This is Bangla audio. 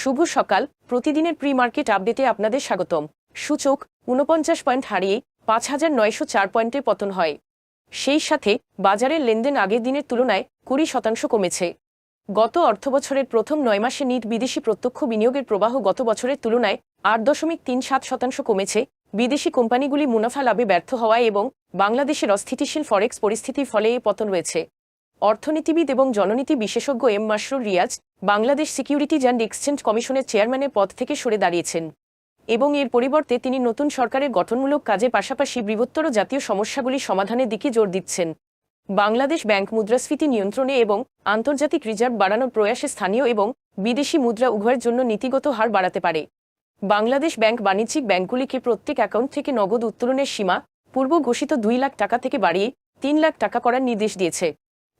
শুভ সকাল। প্রতিদিনের প্রি মার্কেট আপডেটে আপনাদের স্বাগতম। সূচক ঊনপঞ্চাশ পয়েন্ট হারিয়ে পাঁচ হাজার নয়শো চার পয়েন্টে পতন হয়। সেই সাথে বাজারের লেনদেন আগের দিনের তুলনায় কুড়ি শতাংশ কমেছে। গত অর্থবছরের প্রথম নয় মাসে নিট বিদেশি প্রত্যক্ষ বিনিয়োগের প্রবাহ গত বছরের তুলনায় আট দশমিক তিন সাত শতাংশ কমেছে। বিদেশি কোম্পানিগুলি মুনাফা লাভে ব্যর্থ হওয়ায় এবং বাংলাদেশের অস্থিতিশীল ফরেক্স পরিস্থিতির ফলে এই পতন রয়েছে। অর্থনীতিবিদ এবং জননীতি বিশেষজ্ঞ M Masrur Reaz Bangladesh securities and exchange কমিশনের চেয়ারম্যানের পদ থেকে সরে দাঁড়িয়েছেন এবং এর পরিবর্তে তিনি নতুন সরকারের গঠনমূলক কাজের পাশাপাশি বৃহত্তর জাতীয় সমস্যাগুলি সমাধানের দিকে জোর দিচ্ছেন। বাংলাদেশ ব্যাংক মুদ্রাস্ফীতি নিয়ন্ত্রণে এবং আন্তর্জাতিক রিজার্ভ বাড়ানোর প্রয়াসে স্থানীয় এবং বিদেশি মুদ্রা উভয়ের জন্য নীতিগত হার বাড়াতে পারে। বাংলাদেশ ব্যাংক বাণিজ্যিক ব্যাংকগুলিকে প্রত্যেক অ্যাকাউন্ট থেকে নগদ উত্তোলনের সীমা পূর্ব ঘোষিত দুই লাখ টাকা থেকে বাড়িয়ে তিন লাখ টাকা করার নির্দেশ দিয়েছে।